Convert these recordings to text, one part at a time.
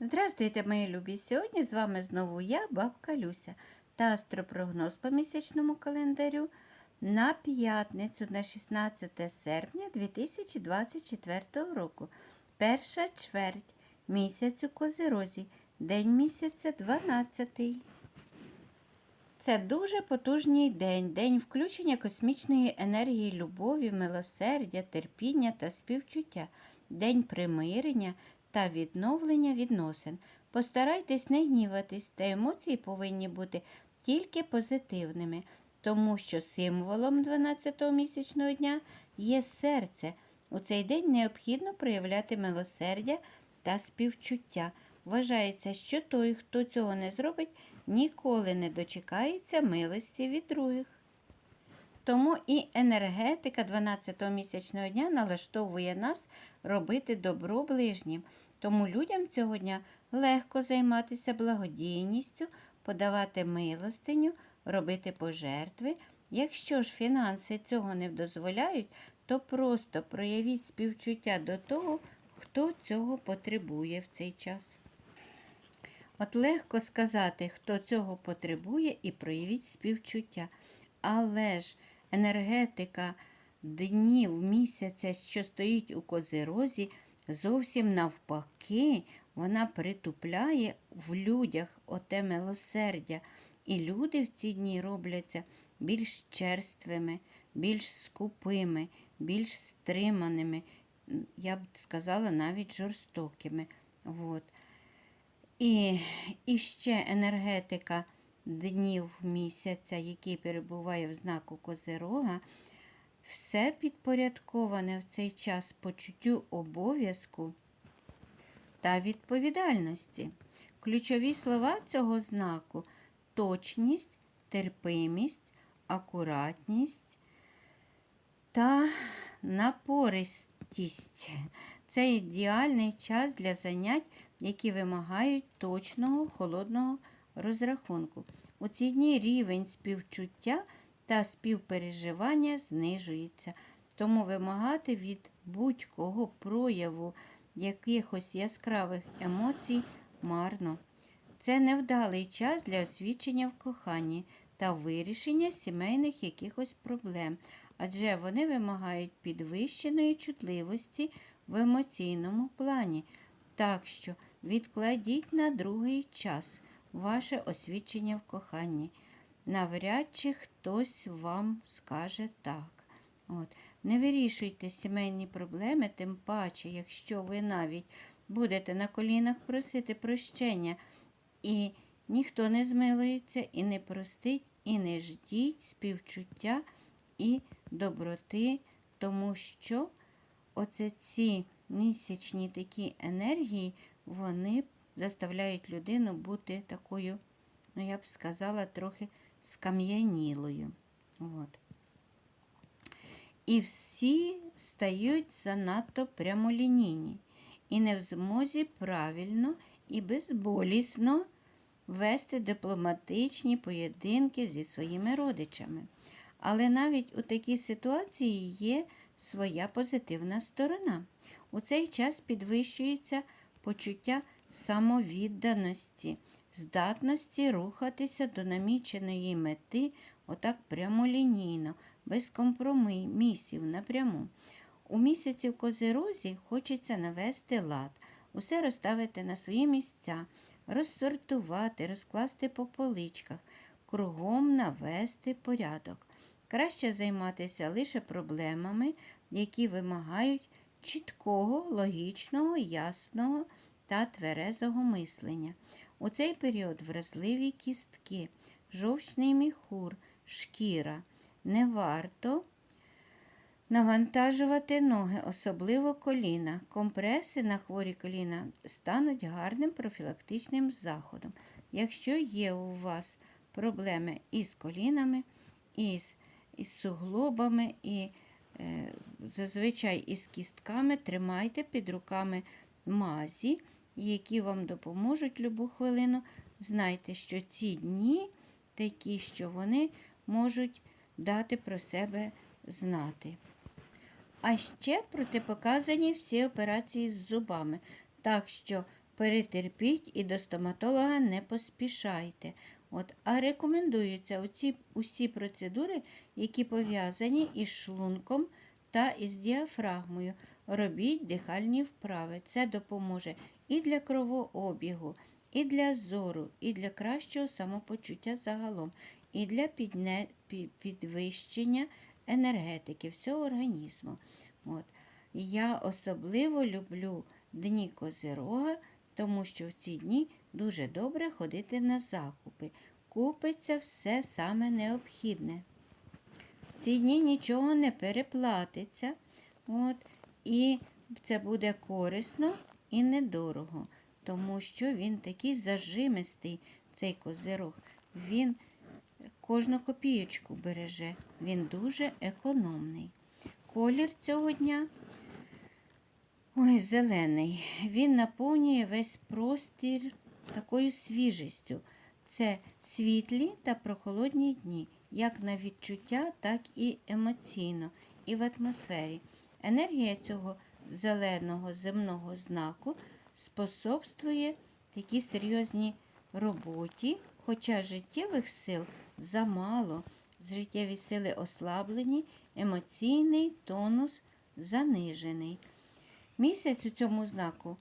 Здравствуйте, мої любі! Сьогодні з вами знову я, бабка Люся, та астропрогноз по місячному календарю на п'ятницю, на 16 серпня 2024 року. Перша чверть місяцю Козирозі, день місяця 12. Це дуже потужний день, день включення космічної енергії любові, милосердя, терпіння та співчуття, день примирення та відновлення відносин. Постарайтесь не гніватись, та емоції повинні бути тільки позитивними, тому що символом 12-го місячного дня є серце. У цей день необхідно проявляти милосердя та співчуття. Вважається, що той, хто цього не зробить, ніколи не дочекається милості від других. Тому і енергетика 12-го місячного дня налаштовує нас робити добро ближнім. Тому людям цього дня легко займатися благодійністю, подавати милостиню, робити пожертви. Якщо ж фінанси цього не дозволяють, то просто проявіть співчуття до того, хто цього потребує в цей час. От легко сказати, хто цього потребує, і проявіть співчуття. Але ж енергетика днів місяця, що стоїть у козирозі, зовсім навпаки, вона притупляє в людях оте милосердя. І люди в ці дні робляться більш черствими, більш скупими, більш стриманими, я б сказала, навіть жорстокими. От. І, і ще енергетика днів місяця, який перебуває в знаку Козирога, все підпорядковане в цей час почуттю обов'язку та відповідальності. Ключові слова цього знаку точність, терпимість, акуратність та напористість. Це ідеальний час для занять, які вимагають точного холодного розрахунку. У ці дні рівень співчуття та співпереживання знижується, тому вимагати від будь-кого прояву якихось яскравих емоцій марно. Це невдалий час для освічення в коханні та вирішення сімейних якихось проблем, адже вони вимагають підвищеної чутливості в емоційному плані. Так що відкладіть на другий час ваше освічення в коханні. Навряд чи хтось вам скаже так. От. Не вирішуйте сімейні проблеми, тим паче, якщо ви навіть будете на колінах просити прощення, і ніхто не змилується, і не простить, і не ждіть співчуття і доброти, тому що оце ці місячні такі енергії, вони заставляють людину бути такою, ну я б сказала, трохи скам'янілою. От. І всі стають занадто прямолінійні і не в змозі правильно і безболісно вести дипломатичні поєдинки зі своїми родичами. Але навіть у такій ситуації є своя позитивна сторона. У цей час підвищується почуття самовідданості, здатності рухатися до наміченої мети отак прямолінійно, без компромісів напряму. У місяці в козирозі хочеться навести лад, усе розставити на свої місця, розсортувати, розкласти по поличках, кругом навести порядок. Краще займатися лише проблемами, які вимагають чіткого, логічного, ясного та тверезого мислення. У цей період вразливі кістки, жовчний міхур, шкіра. Не варто навантажувати ноги, особливо коліна. Компреси на хворі коліна стануть гарним профілактичним заходом. Якщо є у вас проблеми із колінами, із, із суглобами і е, зазвичай із кістками, тримайте під руками мазі, які вам допоможуть любу хвилину. Знайте, що ці дні такі, що вони можуть дати про себе знати. А ще протипоказані всі операції з зубами. Так що перетерпіть і до стоматолога не поспішайте. От, а рекомендуються оці, усі процедури, які пов'язані із шлунком та із діафрагмою. Робіть дихальні вправи. Це допоможе і для кровообігу, і для зору, і для кращого самопочуття загалом, і для підвищення енергетики всього організму. От. Я особливо люблю дні Козирога, тому що в ці дні дуже добре ходити на закупи. Купиться все саме необхідне. В ці дні нічого не переплатиться. От, і це буде корисно і недорого, тому що він такий зажимистий, цей козирог. Він кожну копієчку береже. Він дуже економний. Колір цього дня ой, зелений. Він наповнює весь простір такою свіжістю. Це світлі та прохолодні дні, як на відчуття, так і емоційно, і в атмосфері. Енергія цього зеленого земного знаку способствує такій серйозній роботі, хоча життєвих сил замало, життєві сили ослаблені, емоційний тонус занижений. Місяць у цьому знаку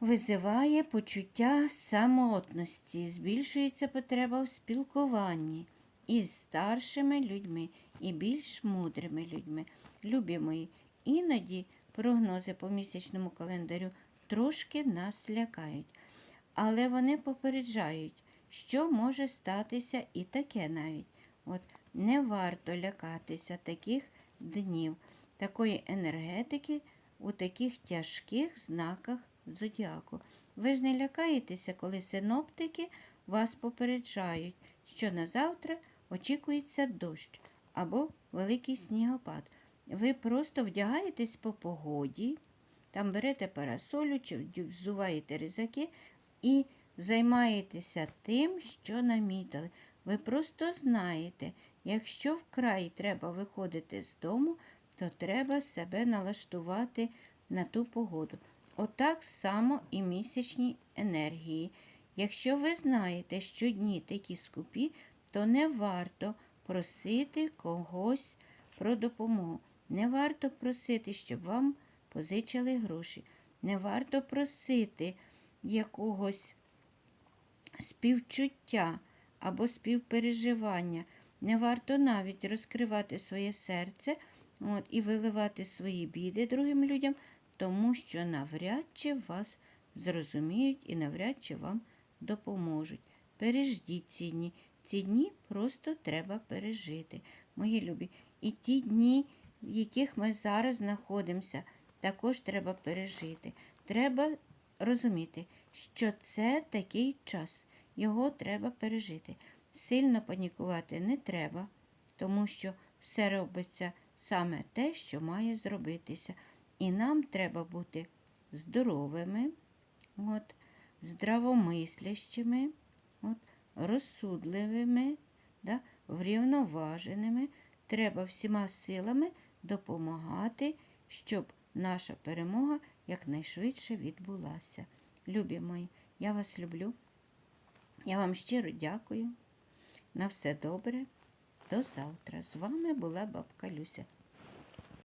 визиває почуття самотності, збільшується потреба в спілкуванні із старшими людьми і більш мудрими людьми. Любі мої, іноді прогнози по місячному календарю трошки нас лякають, але вони попереджають, що може статися і таке навіть. От не варто лякатися таких днів, такої енергетики у таких тяжких знаках зодіаку. Ви ж не лякаєтеся, коли синоптики вас попереджають, що на завтра очікується дощ або великий снігопад. Ви просто вдягаєтесь по погоді, там берете парасолю чи взуваєте ризаки і займаєтеся тим, що намітили. Ви просто знаєте, якщо вкрай треба виходити з дому, то треба себе налаштувати на ту погоду. Отак само і місячні енергії. Якщо ви знаєте, що дні такі скупі, то не варто просити когось про допомогу. Не варто просити, щоб вам позичили гроші. Не варто просити якогось співчуття або співпереживання. Не варто навіть розкривати своє серце от, і виливати свої біди другим людям, тому що навряд чи вас зрозуміють і навряд чи вам допоможуть. Переждіть ці дні. Ці дні просто треба пережити, мої любі. І ті дні, в яких ми зараз знаходимося, також треба пережити. Треба розуміти, що це такий час, його треба пережити. Сильно панікувати не треба, тому що все робиться саме те, що має зробитися. І нам треба бути здоровими, от, здравомислящими, от, розсудливими, да, врівноваженими. Треба всіма силами допомагати, щоб наша перемога якнайшвидше відбулася. Любі мої, я вас люблю. Я вам щиро дякую. На все добре. До завтра. З вами була бабка Люся.